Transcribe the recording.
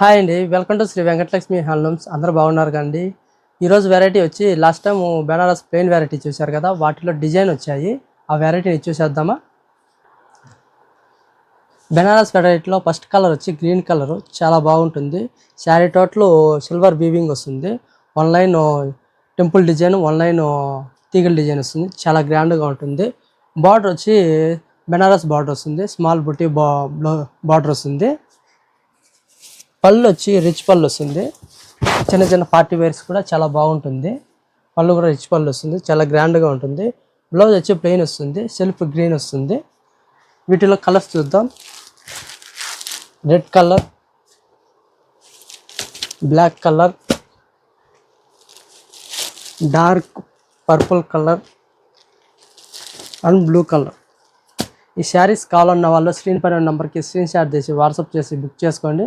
Hi అండి. Welcome to Shri Venkatalakshmi handlooms. అందరూ బాగున్నారు కండి ఈరోజు వెరైటీ వచ్చి last time Banaras plain variety చూశారు కదా వాటిలో డిజైన్ వచ్చాయి. ఆ వెరైటీని చూసేద్దామా? బెనారస్ వెరైటీలో ఫస్ట్ కలర్ వచ్చి గ్రీన్ కలర్ చాలా బాగుంటుంది. శారీ టోటల్ సిల్వర్ వీవింగ్ వస్తుంది. One line temple design one line తీగల డిజైన్ వస్తుంది. చాలా గ్రాండ్గా ఉంటుంది. బార్డర్ వచ్చి బెనారస్ బార్డర్ వస్తుంది. స్మాల్ బుటీ బా బార్డర్ వస్తుంది. పళ్ళు వచ్చి రిచ్ పళ్ళు వస్తుంది చిన్న చిన్న పార్టీ వేర్స్ కూడా చాలా బాగుంటుంది. పళ్ళు కూడా రిచ్ పళ్ళు వస్తుంది చాలా గ్రాండ్గా ఉంటుంది. బ్లౌజ్ వచ్చి ప్లెయిన్ వస్తుంది. సెల్ఫ్ గ్రీన్ వస్తుంది. వీటిలో కలర్స్ చూద్దాం. Red colour black colour dark purple colour and blue colour ఈ శారీస్ కావాలన్న వాళ్ళు స్క్రీన్ పైన నెంబర్కి స్క్రీన్ షాట్ చేసి వాట్సాప్ చేసి బుక్ చేసుకోండి.